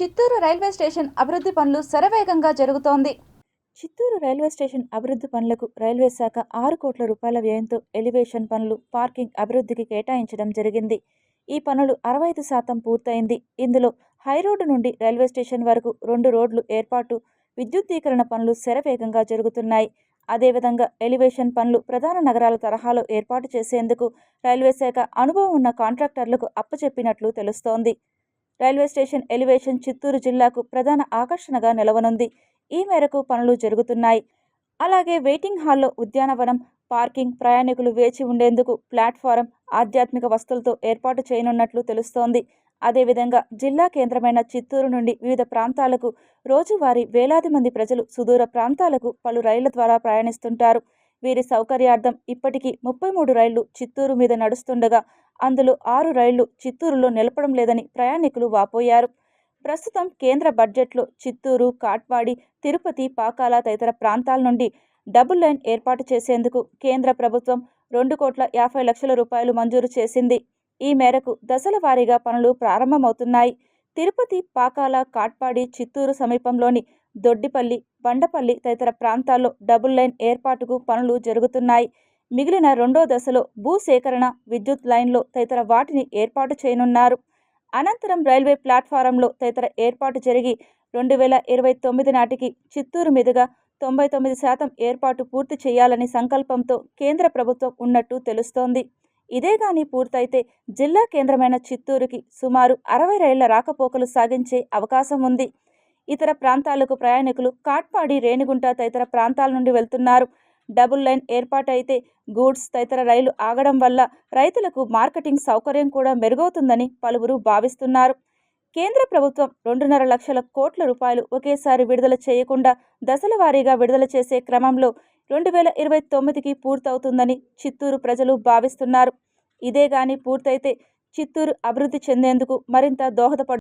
Chittoor railway station అభివృద్ధి పనులు శరవేగంగా జరుగుతోంది. చిత్తూరు రైల్వే స్టేషన్ అభివృద్ధి పనులకు రైల్వే శాఖ ఆరు కోట్ల రూపాయల వ్యయంతో ఎలివేషన్ పనులు పార్కింగ్ అభివృద్ధికి కేటాయించడం జరిగింది. ఈ పనులు అరవై ఐదు శాతం పూర్తయింది. ఇందులో హైరోడ్డు నుండి రైల్వే స్టేషన్ వరకు రెండు రోడ్లు ఏర్పాటు విద్యుద్దీకరణ పనులు శరవేగంగా జరుగుతున్నాయి. అదేవిధంగా ఎలివేషన్ పనులు ప్రధాన నగరాల తరహాలో ఏర్పాటు చేసేందుకు రైల్వే శాఖ అనుభవం ఉన్న కాంట్రాక్టర్లకు అప్పచెప్పినట్లు తెలుస్తోంది. రైల్వే స్టేషన్ ఎలివేషన్ చిత్తూరు జిల్లాకు ప్రధాన ఆకర్షణగా నిలవనుంది. ఈ మేరకు పనులు జరుగుతున్నాయి. అలాగే వెయిటింగ్ హాల్లో ఉద్యానవనం పార్కింగ్ ప్రయాణికులు వేచి ఉండేందుకు ప్లాట్ఫారం ఆధ్యాత్మిక వస్తువులతో ఏర్పాటు చేయనున్నట్లు తెలుస్తోంది. అదేవిధంగా జిల్లా కేంద్రమైన చిత్తూరు నుండి వివిధ ప్రాంతాలకు రోజువారీ వేలాది మంది ప్రజలు సుదూర ప్రాంతాలకు పలు రైళ్ళ ద్వారా ప్రయాణిస్తుంటారు. వీరి సౌకర్యార్థం ఇప్పటికీ ముప్పై మూడు రైళ్ళు చిత్తూరు మీద నడుస్తుండగా అందులో ఆరు రైళ్ళు చిత్తూరులో నిలపడం లేదని ప్రయాణికులు వాపోయారు. ప్రస్తుతం కేంద్ర బడ్జెట్లో చిత్తూరు కాట్వాడి తిరుపతి పాకాల తదితర ప్రాంతాల నుండి డబుల్ లైన్ ఏర్పాటు చేసేందుకు కేంద్ర ప్రభుత్వం రెండు కోట్ల యాభై లక్షల రూపాయలు మంజూరు చేసింది. ఈ మేరకు దశల వారీగా పనులు ప్రారంభమవుతున్నాయి. తిరుపతి పాకాల కాట్పాడి చిత్తూరు సమీపంలోని దొడ్డిపల్లి బండపల్లి తదితర ప్రాంతాల్లో డబుల్ లైన్ ఏర్పాటుకు పనులు జరుగుతున్నాయి. మిగిలిన రెండో దశలో భూసేకరణ విద్యుత్ లైన్లో తదితర వాటిని ఏర్పాటు చేయనున్నారు. అనంతరం రైల్వే ప్లాట్ఫారంలో తదితర ఏర్పాటు జరిగి రెండు వేల ఇరవై తొమ్మిది నాటికి చిత్తూరు మీదుగా తొంభై తొమ్మిది శాతం ఏర్పాటు పూర్తి చేయాలని సంకల్పంతో కేంద్ర ప్రభుత్వం ఉన్నట్టు తెలుస్తోంది. ఇదే కానీ పూర్తయితే జిల్లా కేంద్రమైన చిత్తూరుకి సుమారు అరవై రైళ్ళ రాకపోకలు సాగించే అవకాశం ఉంది. ఇతర ప్రాంతాలకు ప్రయాణికులు కాట్పాడి రేణిగుంట తదితర ప్రాంతాల నుండి వెళ్తున్నారు. డబుల్ లైన్ ఏర్పాటైతే గూడ్స్ తదితర రైలు ఆగడం వల్ల రైతులకు మార్కెటింగ్ సౌకర్యం కూడా మెరుగవుతుందని పలువురు భావిస్తున్నారు. కేంద్ర ప్రభుత్వం రెండున్నర లక్షల కోట్ల రూపాయలు ఒకేసారి విడుదల చేయకుండా దశల వారీగా విడుదల చేసే క్రమంలో రెండు వేల ఇరవై తొమ్మిదికి పూర్తవుతుందని చిత్తూరు ప్రజలు భావిస్తున్నారు. ఇదే గాని పూర్తయితే చిత్తూరు అభివృద్ధి చెందేందుకు మరింత దోహదపడు